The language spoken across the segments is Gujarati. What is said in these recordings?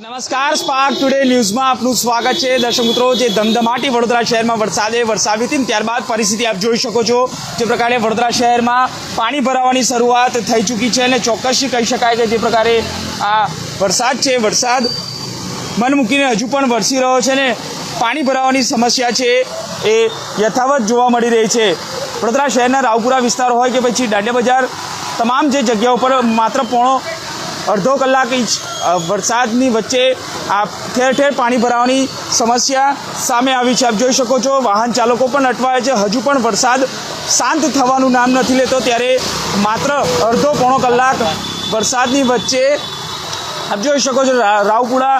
નમસ્કાર સ્પાર્ક ટુડે ન્યૂઝમાં આપનું સ્વાગત છે. દર્શક મિત્રો, જે ધમધમાટી વડોદરા શહેરમાં વરસાદે વરસાવી હતી ત્યારબાદ પરિસ્થિતિ આપ જોઈ શકો છો. જે પ્રકારે વડોદરા શહેરમાં પાણી ભરાવાની શરૂઆત થઈ ચૂકી છે અને ચોક્કસથી કહી શકાય કે જે પ્રકારે આ વરસાદ છે, વરસાદ મન મૂકીને હજુ પણ વરસી રહ્યો છે ને પાણી ભરાવાની સમસ્યા છે એ યથાવત જોવા મળી રહી છે. વડોદરા શહેરના રાવપુરા વિસ્તાર હોય કે પછી દાંડિયા બજાર, તમામ જે જગ્યાઓ પર માત્ર પોણો અડધો કલાક ઇંચ વરસાદની વચ્ચે આ ઠેર ઠેર પાણી ભરાવાની સમસ્યા સામે આવી છે. આપ જોઈ શકો છો, વાહન ચાલકો પણ અટવાયા છે. હજુ પણ વરસાદ શાંત થવાનું નામ નથી લેતો. ત્યારે માત્ર અડધો પોણો કલાક વરસાદની વચ્ચે આપ જોઈ શકો છો રાવપુરા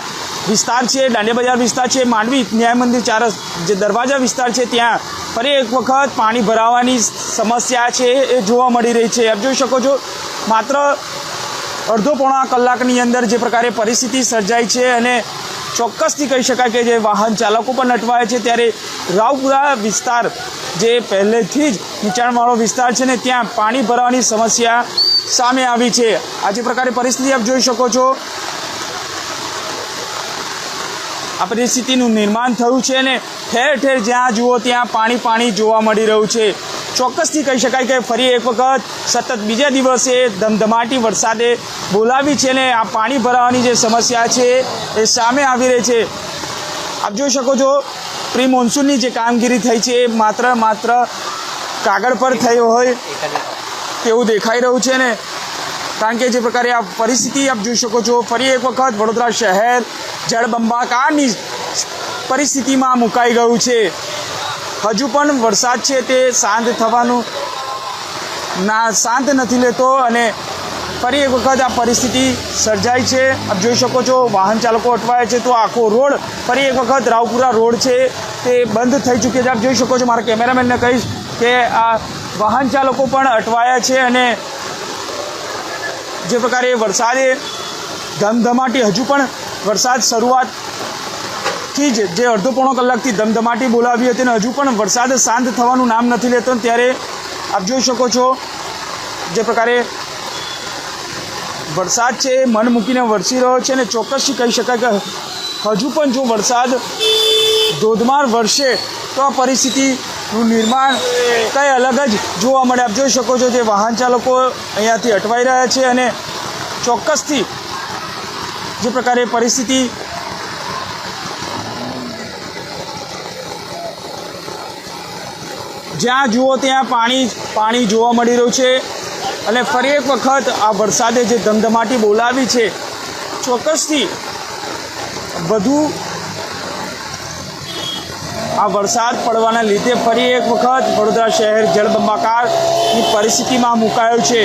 વિસ્તાર છે દાંડિયા બજાર વિસ્તાર છે, માંડવી ન્યાય મંદિર ચાર જે દરવાજા વિસ્તાર છે, ત્યાં ફરી એક વખત પાણી ભરાવાની સમસ્યા છે એ જોવા મળી રહી છે. આપ જોઈ શકો છો, માત્ર અડધો પોણા કલાકની અંદર જે પ્રકારે પરિસ્થિતિ સર્જાઈ છે અને ચોક્કસથી કહી શકાય કે જે વાહન ચાલકો પણ અટવાય છે, ત્યારે રાવપુરા વિસ્તાર જે પહેલેથી જ નીચાણવાળો વિસ્તાર છે ને, ત્યાં પાણી ભરાવાની સમસ્યા સામે આવી છે. આ જે પ્રકારે પરિસ્થિતિ આપ જોઈ શકો છો. આ પરિસ્થિતિનું નિર્માણ થયું છે અને ઠેર ઠેર જ્યાં જુઓ ત્યાં પાણી પાણી જોવા મળી રહ્યું છે. ચોક્કસથી કહી શકાય કે ફરી એક વખત સતત બીજા દિવસે ધમધમાટી વરસાદે બોલાવી છે ને આ પાણી ભરાવાની જે સમસ્યા છે એ સામે આવી રહી છે. આપ જોઈ શકો છો, પ્રી મોન્સૂનની જે કામગીરી થઈ છે એ માત્ર માત્ર કાગળ પર થયો હોય તેવું દેખાઈ રહ્યું છે ને. કારણ કે જે પ્રકારે આ પરિસ્થિતિ આપ જોઈ શકો છો, ફરી એક વખત વડોદરા શહેર જળબંબાકારની પરિસ્થિતિમાં મુકાઈ ગયું છે. હજુ પણ વરસાદ છે તે શાંત થવાનું ના, શાંત નથી લેતો અને ફરી એક વખત આ પરિસ્થિતિ સર્જાઈ છે. આપ જોઈ શકો છો, વાહન ચાલકો અટવાયા છે તો આખો રોડ, ફરી એક વખત રાવપુરા રોડ છે તે બંધ થઈ ચૂક્યો છે. આપ જોઈ શકો છો, મારા કેમેરામેનને કહીશ કે આ વાહન ચાલકો પણ અટવાયા છે અને જે પ્રકારે વરસાદે ધમધમાટી હજુ પણ વરસાદ શરૂઆતથી જ જે અડધો પોણો કલાકથી ધમધમાટી બોલાવી હતી અને હજુ પણ વરસાદ શાંત થવાનું નામ નથી લેતો ત્યારે આપ જોઈ શકો છો જે પ્રકારે વરસાદ છે એ મન મૂકીને વરસી રહ્યો છે અને ચોક્કસથી કહી શકાય કે હજુ પણ જો વરસાદ ધોધમાર વરસે તો આ પરિસ્થિતિનું નિર્માણ કંઈ અલગ જ જોવા મળે. આપ જોઈ શકો છો જે વાહન ચાલકો અહીંયાથી અટવાઈ રહ્યા છે અને ચોક્કસથી જે પ્રકારે પરિસ્થિતિ જ્યાં જુઓ ત્યાં પાણી પાણી જોવા મળી રહ્યું છે. અને ફરી એક વખત આ વરસાદે જે ધમધમાટી બોલાવી છે, ચોક્કસથી વધુ આ વરસાદ પડવાના લીધે ફરી એક વખત વડોદરા શહેર જળબંબાકારની પરિસ્થિતિમાં મુકાયો છે.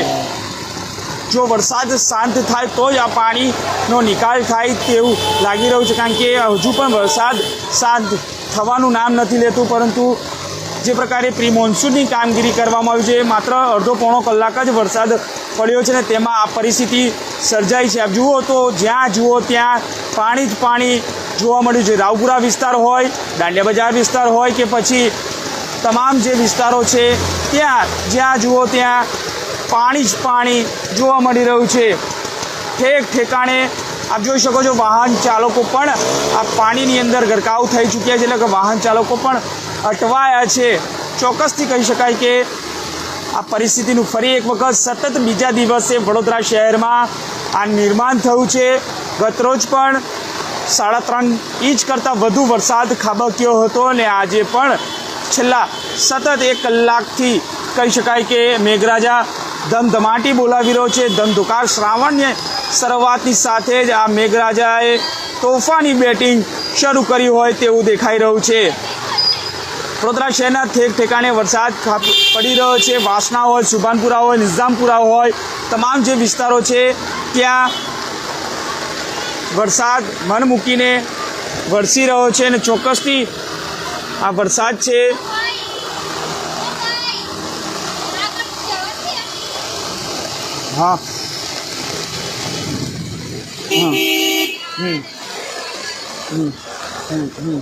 જો વરસાદ શાંત થાય તો જ આ પાણીનો નિકાલ થાય તેવું લાગી રહ્યું છે, કારણ કે હજુ પણ વરસાદ શાંત થવાનું નામ નથી લેતું, પરંતુ જે પ્રકારે પ્રી મોન્સૂનની કામગીરી કરવામાં આવી છે. માત્ર અડધો પોણો કલાક જ વરસાદ પડ્યો છે ને તેમાં આ પરિસ્થિતિ સર્જાઈ છે. આપ જુઓ તો જ્યાં જુઓ ત્યાં પાણી જ પાણી જોવા મળ્યું છે. રાવપુરા વિસ્તાર હોય દાંડિયા બજાર વિસ્તાર હોય કે પછી તમામ જે વિસ્તારો છે, ત્યાં જ્યાં જુઓ ત્યાં પાણી જ પાણી જોવા મળી રહ્યું છે. ઠેક ઠેકાણે આપ જોઈ શકો છો વાહન ચાલકો પણ આ પાણીની અંદર ગરકાવ થઈ ચૂક્યા છે. એટલે કે વાહન ચાલકો પણ અટવાયા છે. ચોક્કસથી કહી શકાય કે આ પરિસ્થિતિનું ફરી એક વખત સતત બીજા દિવસે વડોદરા શહેરમાં આ નિર્માણ થયું છે. ગતરોજ પણ સાડા ત્રણ ઇંચ કરતાં વધુ વરસાદ ખાબક્યો હતો અને આજે પણ છેલ્લા સતત એક કલાકથી કહી શકાય કે મેઘરાજા ધમધમાટી બોલાવી રહ્યો છે. ધમધુકાર શ્રાવણની શરૂઆતની સાથે જ આ મેઘરાજાએ તોફાની બેટિંગ શરૂ કરી હોય તેવું દેખાઈ રહ્યું છે. વડોદરા શહેરના ઠેક ઠેકાણે વરસાદ પડી રહ્યો છે. વાસણા હોય, સુભાનપુરા હોય, નિઝામપુરા હોય, તમામ જે વિસ્તારો છે, ત્યાં વરસાદ મન મૂકીને વરસી રહ્યો છે અને ચોક્કસથી આ વરસાદ છે. હા. હમ. હમ. હમ. હમ.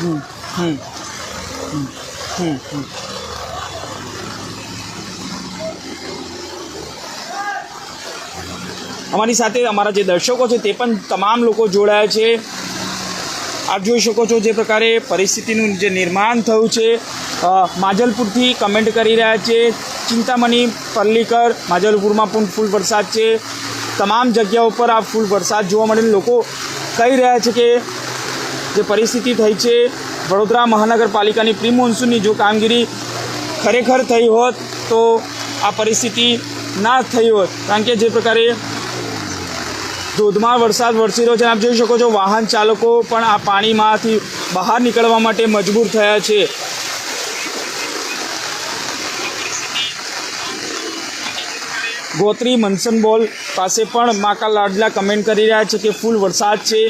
હમ. હમ. હમ હમ અમારી સાથે અમારા જે દર્શકો છે તે પણ તમામ લોકો જોડાયા છે. આપ જોઈ શકો છો જે પ્રકારે પરિસ્થિતિનું જે નિર્માણ થયું છે. માજલપુરથી કમેન્ટ કરી રહ્યા છે. ચિંતામણી, પલ્લીકર, માજલપુરમાં પણ ફૂલ વરસાદ છે. તમામ જગ્યાઓ પર આ ફૂલ વરસાદ જોવા મળે લોકો કહી રહ્યા છે કે જે પરિસ્થિતિ થઈ છે. વડોદરા મહાનગરપાલિકાની પ્રી મોન્સૂનની જો કામગીરી ખરેખર થઈ હોત તો આ પરિસ્થિતિ ના થઈ હોત. કારણ કે જે પ્રકારે ધોધમાર વરસાદ વરસી રહ્યો છે આપ જોઈ શકો છો વાહન ચાલકો પણ આ પાણીમાંથી બહાર નીકળવા માટે મજબૂર થયા છે. ગોત્રી મનસન બોલ પાસે પણ માકા લાડલા કમેન્ટ કરી રહ્યા છે કે ફૂલ વરસાદ છે.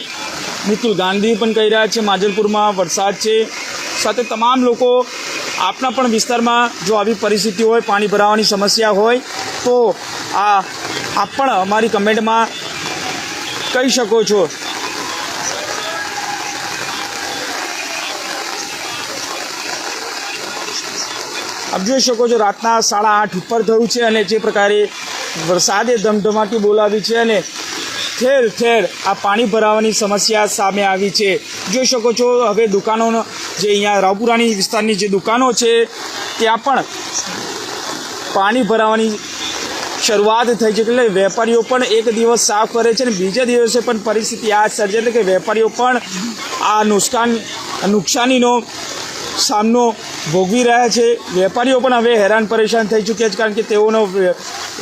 મિતુલ ગાંધી પણ કહી રહ્યા છે, માજલપુરમાં વરસાદ છે. સાથે તમામ લોકો આપના પણ વિસ્તારમાં જો આવી પરિસ્થિતિ હોય, પાણી ભરાવાની સમસ્યા હોય, તો આ આપ પણ અમારી કમેન્ટમાં કહી શકો છો. આપ જોઈ શકો છો, રાતના સાડા આઠ ઉપર થયું છે અને જે પ્રકારે વરસાદે ધમધમાટી બોલાવી છે અને ઠેર ઠેર આ પાણી ભરાવાની સમસ્યા સામે આવી છે. જોઈ શકો છો, હવે દુકાનોનો જે અહીંયા રાવપુરાની વિસ્તારની જે દુકાનો છે, ત્યાં પણ પાણી ભરાવાની શરૂઆત થઈ છે. એટલે વેપારીઓ પણ એક દિવસ સાફ કરે છે અને બીજા દિવસે પણ પરિસ્થિતિ આ સર્જે એટલે કે વેપારીઓ પણ આ નુકસાન નુકસાનીનો સામનો ભોગવી રહ્યા છે. વેપારીઓ પણ હવે હેરાન પરેશાન થઈ ચૂક્યા છે કારણ કે તેઓનો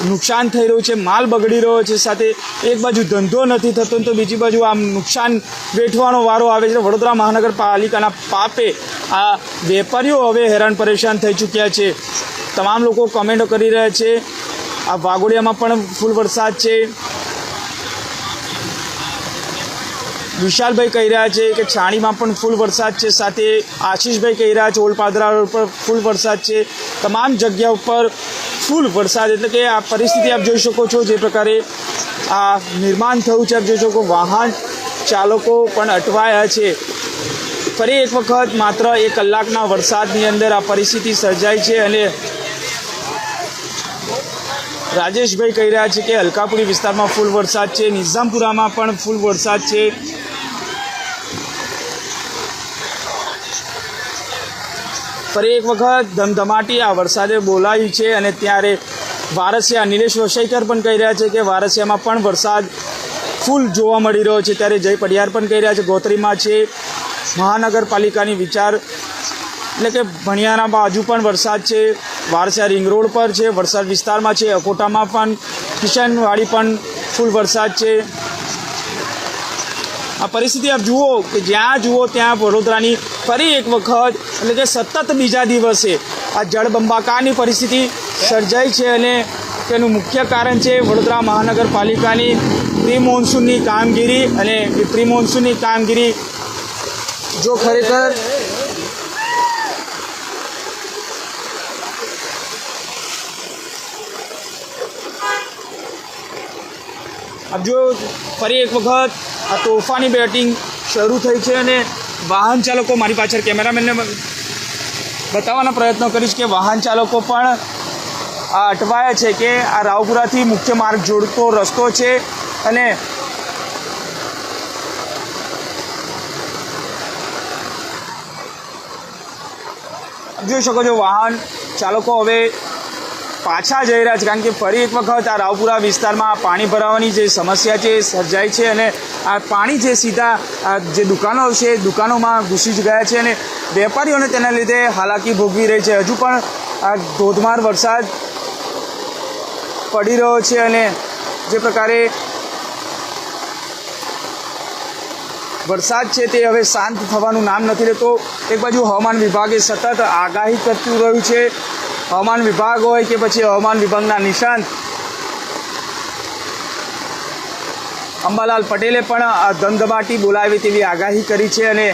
નુકસાન થઈ રહ્યું છે, માલ બગડી રહ્યો છે, સાથે એક બાજુ ધંધો નથી થતો તો બીજી બાજુ આમ નુકસાન વેઠવાનો વારો આવે છે. વડોદરા મહાનગરપાલિકાના પાપે આ વેપારીઓ હવે હેરાન પરેશાન થઈ ચૂક્યા છે. તમામ લોકો કમેન્ટો કરી રહ્યા છે. આ વાઘોડિયામાં પણ ફૂલ વરસાદ છે. વિશાલભાઈ કહી રહ્યા છે કે છાણીમાં પણ ફૂલ વરસાદ છે. સાથે આશીષભાઈ કહી રહ્યા છે ઓલપાદરા રોડ પર ફૂલ વરસાદ છે. તમામ જગ્યા ઉપર ફૂલ વરસાદ. એટલે કે આ પરિસ્થિતિ આપ જોઈ શકો છો. જે પ્રકારે આ નિર્માણ થયું છે, આપ જોઈ શકો વાહન ચાલકો પણ અટવાયા છે. ફરી એક વખત માત્ર એક કલાકના વરસાદની અંદર આ પરિસ્થિતિ સર્જાઈ છે અને રાજેશભાઈ કહી રહ્યા છે કે હલકાપુરી વિસ્તારમાં ફૂલ વરસાદ છે. નિઝામપુરામાં પણ ફૂલ વરસાદ છે. ફરી એક વખત ધમધમાટી આ વરસાદે બોલાવી છે અને ત્યારે વારસિયા નિલેશ વસૈકર પણ કહી રહ્યા છે કે વારસિયામાં પણ વરસાદ ફૂલ જોવા મળી રહ્યો છે. ત્યારે જય પડિયાર પણ કહી રહ્યા છે. ગોત્રીમાં છે. મહાનગરપાલિકાની વિચાર એટલે કે ભણિયાના બાજુ પણ વરસાદ છે. વારસિયા રિંગ રોડ પર છે. વરસાદ વિસ્તારમાં છે. અકોટામાં પણ કિશનવાડી પણ ફૂલ વરસાદ છે. આ પરિસ્થિતિ આપ જુઓ કે જ્યાં જુઓ ત્યાં વડોદરાની ફરી એક વખત, એટલે કે સતત બીજા દિવસે આ જળબંબાકારની પરિસ્થિતિ સર્જાઈ છે અને તેનું મુખ્ય કારણ છે વડોદરા મહાનગરપાલિકાની પ્રી મોન્સૂનની કામગીરી અને એ પ્રી કામગીરી જો ખરેખર આપ જો ફરી એક વખત આ તોફાની બેટિંગ શરૂ થઈ છે અને વાહન ચાલકો, મારી પાછળ કેમેરામેનને બતાવવાનો પ્રયત્ન કરીશ કે વાહન ચાલકો પણ આ અટવાયા છે કે આ રાવપુરાથી મુખ્ય માર્ગ જોડતો રસ્તો છે અને જોઈ શકો છો, વાહન ચાલકો હવે પાછા જઈ રહ્યા છે, કારણ કે ફરી એક વખત આ રાવપુરા વિસ્તારમાં પાણી ભરાવાની જે સમસ્યા છે એ સર્જાઈ છે અને આ પાણી જે સીધા જે દુકાનો છે, દુકાનોમાં ઘૂસી જ ગયા છે અને વેપારીઓને તેના લીધે હાલાકી ભોગવી રહી છે. હજુ પણ આ ધોધમાર વરસાદ પડી રહ્યો છે અને જે પ્રકારે વરસાદ છે તે હવે શાંત થવાનું નામ નથી લેતો. એક બાજુ હવામાન વિભાગે સતત આગાહી કરતું રહ્યું છે. હવામાન વિભાગ હોય કે પછી હવામાન વિભાગના નિષ્ણાંત અંબાલાલ પટેલે પણ આ ધમધમાટી બોલાવી તેવી આગાહી કરી છે અને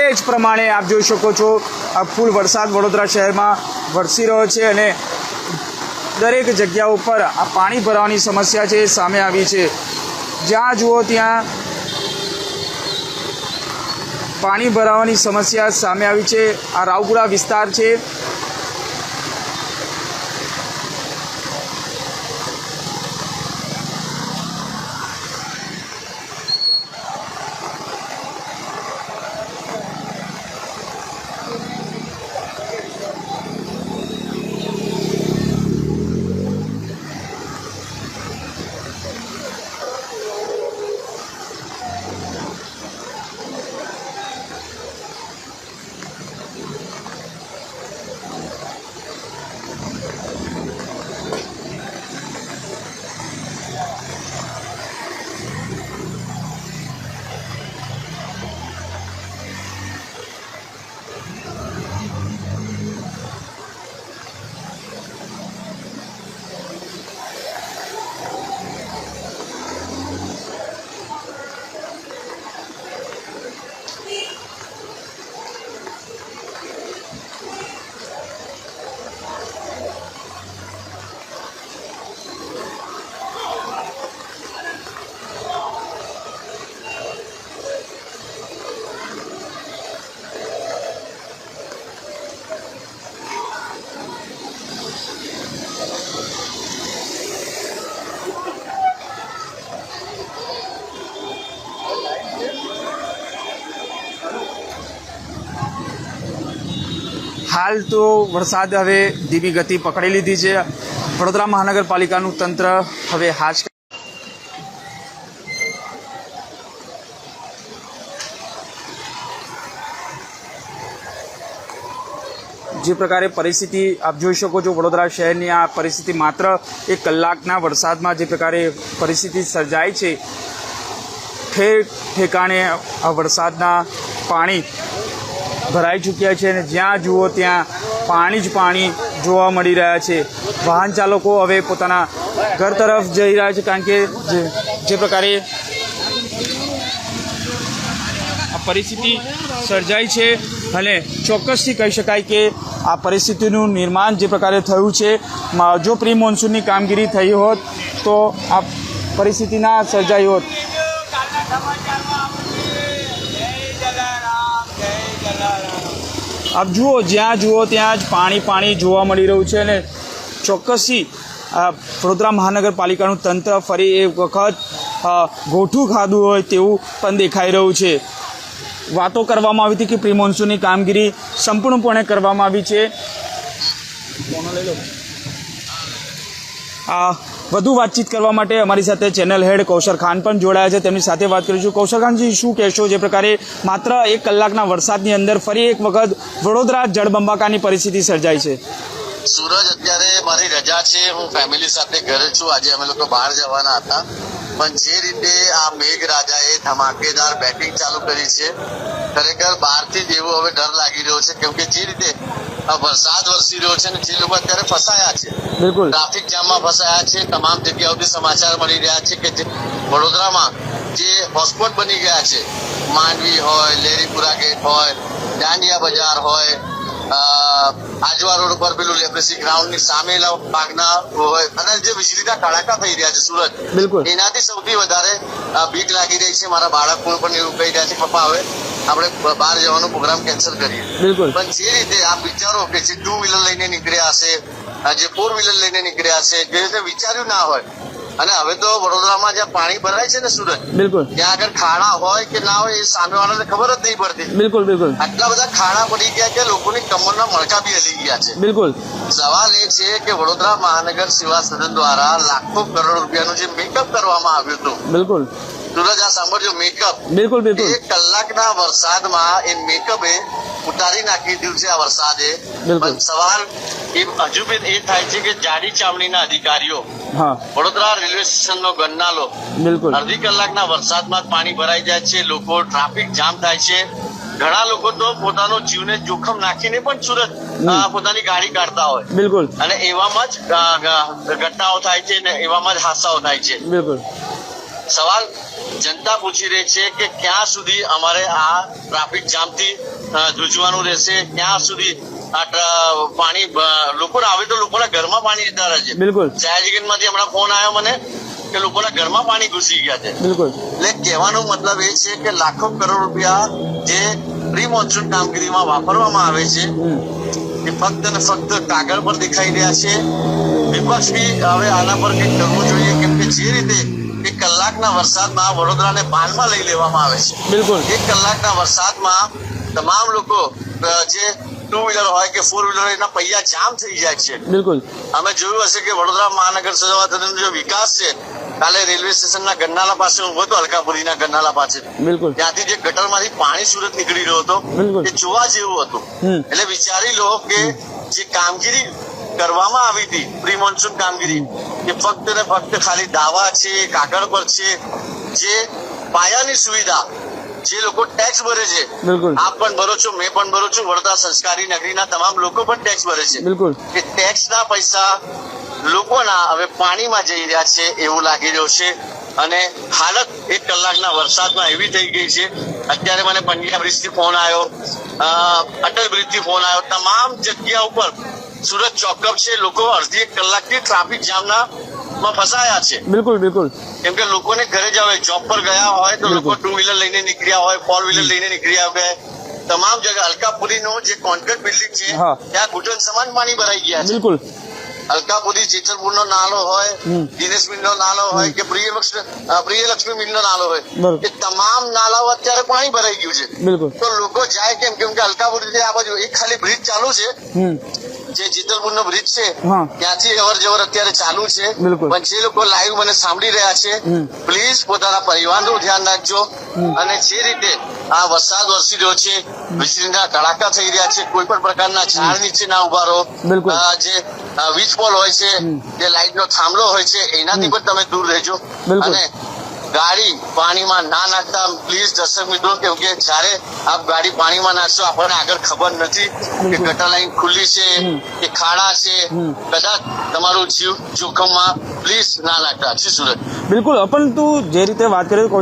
એ જ પ્રમાણે આપ જોઈ શકો છો, આ ફૂલ વરસાદ વડોદરા શહેરમાં વરસી રહ્યો છે અને દરેક જગ્યા ઉપર આ પાણી ભરાવાની સમસ્યા છે, એ સામે આવી છે. જ્યાં જુઓ ત્યાં પાણી ભરાવાની સમસ્યા સામે આવી છે. આ રાવપુરા વિસ્તાર છે. હાલ તો વરસાદ હવે ધીમી ગતિ પકડી લીધી છે. વડોદરા મહાનગરપાલિકાનું તંત્ર હવે હાજ જે પ્રકારે પરિસ્થિતિ આપ જોઈ શકો છો, વડોદરા શહેરની આ પરિસ્થિતિ માત્ર એક કલાકના વરસાદમાં જે પ્રકારે પરિસ્થિતિ સર્જાય છે. ઠેર ઠેકાણે આ વરસાદના પાણી ભરાઈ ચૂક્યા છે અને જ્યાં જુઓ ત્યાં પાણી જ પાણી જોવા મળી રહ્યા છે. વાહન ચાલકો હવે પોતાના ઘર તરફ જઈ રહ્યા છે કારણ કે જે પ્રકારે આ પરિસ્થિતિ સર્જાઈ છે અને ચોક્કસથી કહી શકાય કે આ પરિસ્થિતિનું નિર્માણ જે પ્રકારે થયું છે જો પ્રી મોન્સૂનની કામગીરી થઈ હોત તો આ પરિસ્થિતિના સર્જાઈ હોત. આપ જુઓ જ્યાં જુઓ ત્યાં જ પાણી પાણી જોવા મળી રહ્યું છે અને ચોક્કસી વડોદરા મહાનગરપાલિકાનું તંત્ર ફરી એક વખત ગોઠું ખાધું હોય તેવું પણ દેખાઈ રહ્યું છે. વાતો કરવામાં આવી હતી કે પ્રી મોન્સૂનની કામગીરી સંપૂર્ણપણે કરવામાં આવી છે. આ વધુ વાતચીત કરવા માટે અમારી સાથે ચેનલ હેડ કૌશર ખાન પણ જોડાયા છે. તેમની સાથે વાત કરીશું. કૌશર ખાનજી, શું કહેશો? જે પ્રકારે માત્ર એક કલાકના વરસાદની અંદર ફરી એક વખત વડોદરા જળબંબાકાની પરિસ્થિતિ સર્જાઈ છે. સુરજ અત્યારે મારી રજા છે. હું ફેમિલી સાથે ઘરે છું. આજે અમે લોકો બહાર જવાના હતા. પણ જે રીતે આ મેઘરાજાએ ધમાકેદાર બેટિંગ ચાલુ કરી છે ખરેખર બહારથી જ એવો હવે ડર લાગી રહ્યો છે. કેમ કે જે રીતે આ વરસાદ વરસી રહ્યો છે ને જે લોકો અત્યારે ફસાયા છે બિલકુલ. ટ્રાફિક જામમાં ફસાયા છે તમામ જગ્યાઓથી સમાચાર મળી રહ્યા છે કે જે વડોદરામાં જે હોટસ્પોટ બની ગયા છે માંડવી હોય લેરીપુરા ગેટ હોય દાંડિયા બજાર હોય આજવા રોડ ઉપર પેલું લેપ્રેસી ગ્રાઉન્ડની સામે ભાગના અને જે વીજળીના કડાકા થઈ રહ્યા છે સુરત બિલકુલ. એનાથી સૌથી વધારે બીક લાગી રહી છે. મારા બાળકો પણ એવું કહી રહ્યા છે પપ્પા હવે આપણે બહાર જવાનો પ્રોગ્રામ કેન્સલ કરીએ. બિલકુલ. પણ જે રીતે આ વિચારો કે જે ટુ વ્હીલર લઈને નીકળ્યા હશે જે ફોર વ્હીલર લઈને નીકળ્યા હશે જે રીતે વિચાર્યું ના હોય અને હવે તો વડોદરામાં જ્યાં પાણી ભરાય છે ને સુરત બિલકુલ. ત્યાં આગળ ખાડા હોય કે ના હોય એ સામેવાળાને ખબર જ નહીં પડતી. બિલકુલ બિલકુલ. આટલા બધા ખાડા પડી ગયા કે લોકોની કમરના મણકા બી હલી ગયા છે. બિલકુલ. સવાલ એ છે કે વડોદરા મહાનગર સેવા સદન દ્વારા લાખો કરોડ રૂપિયાનું જે મેકઅપ કરવામાં આવ્યું હતું. બિલકુલ. સુરજ આ સાંભળજો મેકઅપ બિલકુલ બિલકુલ. એક કલાકના વરસાદમાં એ મેકઅપે ઉતારી નાખી દીધું છે આ વરસાદે. સવાલ એ હજુ બી એ થાય છે કે જાડી ચામડીના અધિકારીઓ વડોદરા રેલવે સ્ટેશનનો ગન્નાલો બિલકુલ. અડધી કલાકના વરસાદમાં જ પાણી ભરાઈ જાય છે લોકો ટ્રાફિક જામ થાય છે. ઘણા લોકો તો પોતાનો જીવને જોખમ નાખીને પણ સુરત પોતાની ગાડી કાઢતા હોય. બિલકુલ. અને એવામાં જ ઘટનાઓ થાય છે ને એવામાં જ હાદસાઓ થાય છે. બિલકુલ. સવાલ જનતા પૂછી રહી છે કે ક્યાં સુધી અમારે આ ટ્રાફિક જામથી જૂજવાનું રહેશે? ક્યાં સુધી આ પાણી લોકો આવે તો લોકોના ઘરમાં પાણી જતા રહે છે. બિલકુલ. માંથી હમણાં ફોન આવ્યો મને કે લોકોના ઘરમાં પાણી ઘૂસી ગયા છે. બિલકુલ. એટલે કહેવાનો મતલબ એ છે કે લાખો કરોડ રૂપિયા જે પ્રી મોન્સૂન કામગીરીમાં વાપરવામાં આવે છે એ ફક્ત ને ફક્ત કાગળ પર દેખાઈ રહ્યા છે. વિપક્ષ બી હવે આના પર કંઈક કરવું જોઈએ કેમ કે જે રીતે એક કલાકના વરસાદમાં વડોદરાને બાનમાં લઈ લેવામાં આવે છે. બિલકુલ. એક કલાકના વરસાદમાં તમામ લોકો જે ટુ વ્હીલર હોય કે ફોર વ્હીલર એના પૈયા જામ થઈ જાય છે. બિલકુલ. અમે જોયું હશે કે વડોદરા મહાનગર સદનનો જે વિકાસ છે કાલે રેલવે સ્ટેશનના ગન્નાલા પાસે ઊભો હતો અલકાપુરીના ગન્નાલા પાસે. બિલકુલ. ત્યાંથી જે ગટરમાંથી પાણી સુરત નીકળી રહ્યો હતો. એ જોવા જેવું હતું. એટલે વિચારી લો કે જે કામગીરી કરવામાં આવી હતી પ્રી મોન્સૂન કામગીરી એ ફક્ત ને ફક્ત ખાલી દાવા છે કાગળ પર છે જે પાયાની સુવિધા જે લોકો ટેક્સ ભરે છે. આપ પણ ભરો છો મેં પણ ભરો છું વડોદરા સંસ્કારી નગરીના તમામ લોકો પણ ટેક્સ ભરે છે. બિલકુલ. કે ટેક્સના પૈસા લોકોના હવે પાણીમાં જઈ રહ્યા છે એવું લાગી રહ્યું છે. અને હાલત એક કલાકના વરસાદમાં એવી થઈ ગઈ છે. અત્યારે મને પંડ્યા બ્રિજથી ફોન આવ્યો અટલ બ્રિજથી ફોન આવ્યો. તમામ જગ્યા ઉપર સુરત ચોકઅપ છે લોકો અડધી એક કલાકથી ટ્રાફિક જામના માં ફસાયા છે. બિલકુલ બિલકુલ. કેમ કે લોકોને ઘરે જ જોબ પર ગયા હોય તો લોકો ટુ વ્હીલર લઈને નીકળ્યા હોય ફોર વ્હીલર લઈને નીકળ્યા હોય. તમામ જગ્યા અલકાપુરી નો જે કોન્ક્રીટ બિલ્ડિંગ છે ત્યાં ઘૂંટણ સમાન પાણી ભરાઈ ગયા છે. બિલકુલ. અલકાપુરી જેતલપુર નો નાલો હોય દિનેશ મિલ નો નાલો હોય કે અ, પ્રિયલક્ષ્મી મિલ નો નાલો હોય. એ તમામ નાલાઓ અત્યારે પાણી ભરાઈ ગયું છે. બિલકુલ. તો લોકો જાય કેમ કેમ કે અલકાપુરી આ બાજુ એક ખાલી બ્રિજ ચાલુ છે જે જેતલપુર નો બ્રિજ છે ત્યાંથી અવર જવર અત્યારે ચાલુ છે. પણ જે લોકો લાઈવ મને સાંભળી રહ્યા છે પ્લીઝ પોતાના પરિવારનું ધ્યાન રાખજો. અને જે રીતે આ વરસાદ વરસી રહ્યો છે વીજળીના કડાકા થઈ રહ્યા છે કોઈ પણ પ્રકારના ઝાડ નીચે ના ઊભા રહો. આ જે વીજ પોલ હોય છે જે લાઈટ નો થાંભલો હોય છે એનાથી પણ તમે દૂર રહેજો. અને ગાડી પાણીમાં ના નાખતા. પ્લીઝ દર્શક મિત્રો કેમ કે જ્યારે આપ ગાડી પાણીમાં નાખશો આપણને આગળ ખબર નથી કે ગટર લાઈન ખુલ્લી છે કે ખાડા છે. કદાચ તમારું જીવ જોખમમાં પ્લીઝ ના નાખતા. છે સુરત. બિલકુલ. પરંતુ જે રીતે વાત તો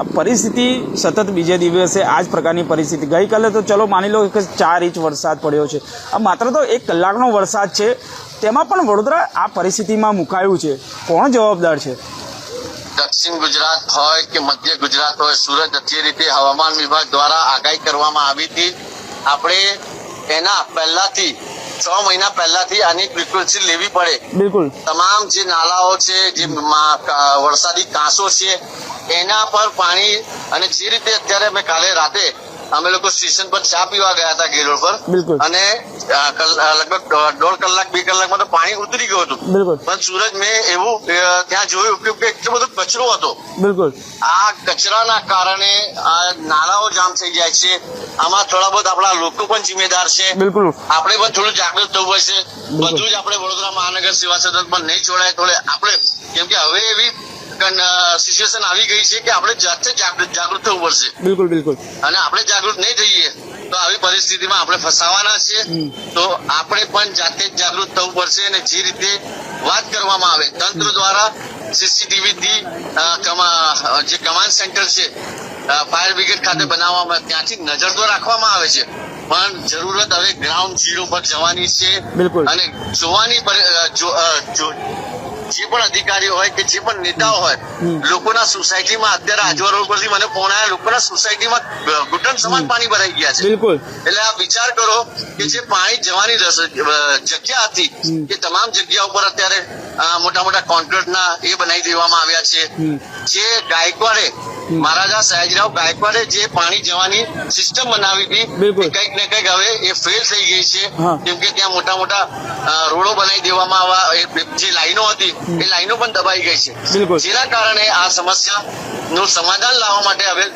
આ પરિસ્થિતિ સતત બીજે દિવસે આ જ પ્રકારની પરિસ્થિતિ. ગઈકાલે તો ચલો માની લો કે ચાર ઇંચ વરસાદ પડ્યો છે. આ માત્ર તો એક કલાકનો વરસાદ છે. તેમાં પણ વડોદરા આ પરિસ્થિતિમાં મુકાયું છે. કોણ જવાબદાર છે? દક્ષિણ ગુજરાત હોય કે મધ્ય ગુજરાત હોય સુરત જે રીતે હવામાન વિભાગ દ્વારા આગાહી કરવામાં આવી હતી આપણે એના પહેલાથી છ મહિના પહેલાથી આની ફ્રીક્વન્સી લેવી પડે. બિલકુલ. તમામ જે નાલાઓ છે જે વરસાદી કાંસો છે એના પર પાણી અને જે રીતે અત્યારે અમે કાલે રાતે અમે લોકો સ્ટેશન પર ચા પીવા ગયા હતા ગેરોડ પર. બિલકુલ. અને લગભગ દોઢ- કલાક બે કલાકમાં તો પાણી ઉતરી ગયું હતું. પણ સુરત મેં એવું ત્યાં જોયું કે કે એટલો બધો કચરો હતો. બિલકુલ. આ કચરાના કારણે આ નાળાઓ જામ થઈ જાય છે. આમાં થોડા બહુ આપણા લોકો પણ જિમ્મેદાર છે. બિલકુલ. આપણે પણ થોડું જાગૃત થવું પડશે. બધું જ આપણે વડોદરા મહાનગર સેવા સદન પણ નહીં છોડાય. થોડે આપણે કેમ કે હવે એવી સિચ્યુએશન આવી ગઈ છે કે આપણે જાતે જાગૃત થવું પડશે. બિલકુલ બિલકુલ. અને આપણે જાગૃત નહીં થઈએ તો આવી પરિસ્થિતિમાં આપણે ફસાવાના છીએ તો આપણે પણ જાતે જાગૃત થવું પડશે અને જે રીતે વાત કરવામાં આવે તંત્ર દ્વારા સીસીટીવી થી જે કમાન્ડ સેન્ટર છે ફાયર બ્રિગેડ ખાતે બનાવવામાં ત્યાંથી નજર તો રાખવામાં આવે છે. પણ જરૂરત હવે ગ્રાઉન્ડ ઝીરો પર જવાની છે. બિલકુલ. અને જોવાની જો- પણ અધિકારીઓ હોય કે જે પણ નેતાઓ હોય લોકોના સોસાયટીમાં અત્યારે આજવા રોડ પરથી મને ફોન આવ્યા લોકોના સોસાયટીમાં ઘૂંટણ સમાન પાણી ભરાઈ ગયા છે. બિલકુલ. એટલે આ વિચાર કરો કે જે પાણી જવાની જગ્યા હતી એ તમામ જગ્યા ઉપર અત્યારે મોટા મોટા કોન્ક્રીટના એ બનાવી દેવામાં આવ્યા છે. જે ગાયકવાડે મહારાજા સયાજીરાવ ગાયકવાડે જે પાણી જવાની સિસ્ટમ બનાવી હતી કંઈક ને કંઈક હવે એ ફેલ થઈ ગઈ છે. કેમ કે ત્યાં મોટા મોટા રોડો બનાવી દેવામાં આવા જે લાઈનો હતી એ લાઈનો પણ દબાઈ ગઈ છે. જેના કારણે આ સમસ્યા નું સમાધાન લાવવા માટે હવે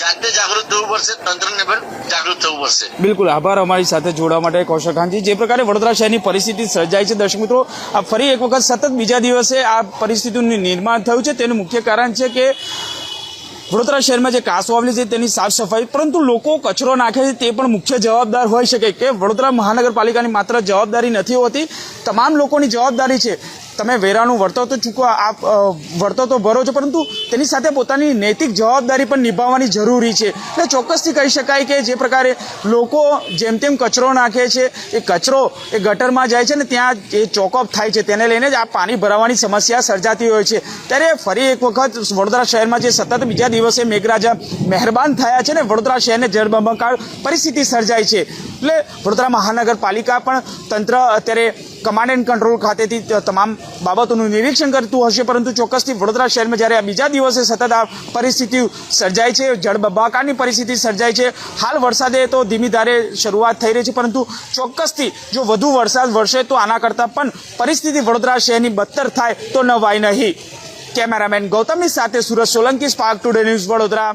જાતે જાગૃત થવું પડશે તંત્રને પણ જાગૃત થવું પડશે. બિલકુલ. આભાર અમારી સાથે જોડવા માટે કૌશિકાંતજી જે પ્રકારે વડોદરા શહેરની પરિસ્થિતિ સર્જાઈ છે દર્શક મિત્રો આ ફરી એક વખત સતત બીજા દિવસે આ પરિસ્થિતિનું નિર્માણ થયું છે. તેનું મુખ્ય કારણ છે કે વડોદરા શહેરમાં જે કાસો આવેલી છે તેની સાફ સફાઈ, પરંતુ લોકો કચરો નાખે છે તે પણ મુખ્ય જવાબદાર હોઈ શકે કે વડોદરા મહાનગરપાલિકાની માત્ર જવાબદારી નથી હોતી, તમામ લોકોની જવાબદારી છે. તમે વેરાનું વળતર તો ચૂકવા, આપ વળતર તો ભરો છો, પરંતુ તેની સાથે પોતાની નૈતિક જવાબદારી પણ નિભાવવાની જરૂરી છે. એટલે ચોક્કસથી કહી શકાય કે જે પ્રકારે લોકો જેમ તેમ કચરો નાખે છે, એ કચરો એ ગટરમાં જાય છે ને ત્યાં જે ચોકઅપ થાય છે, તેને લઈને જ આ પાણી ભરાવાની સમસ્યા સર્જાતી હોય છે. ત્યારે ફરી એક વખત વડોદરા શહેરમાં જે સતત બીજા દિવસે મેઘરાજા મહેરબાન થયા છે ને વડોદરા શહેરને જળબંબાકાર પરિસ્થિતિ સર્જાય છે. એટલે વડોદરા મહાનગરપાલિકા પણ તંત્ર અત્યારે કમાન્ડ એન્ડ કંટ્રોલ ખાતેથી તમામ બાબતોનું નિરીક્ષણ કરતું હશે, પરંતુ ચોક્કસથી વડોદરા શહેરમાં જ્યારે આ બીજા દિવસે સતત આ પરિસ્થિતિ સર્જાય છે, જળબંબાકારની પરિસ્થિતિ સર્જાય છે, હાલ વરસાદે તો ધીમી ધારે શરૂઆત થઈ રહી છે, પરંતુ ચોક્કસથી જો વધુ વરસાદ વરસે તો આના કરતાં પણ પરિસ્થિતિ વડોદરા શહેરની બદતર થાય તો નવાય નહીં. કેમેરામેન ગૌતમની સાથે Surat Solanki, Spark today news Vadodara.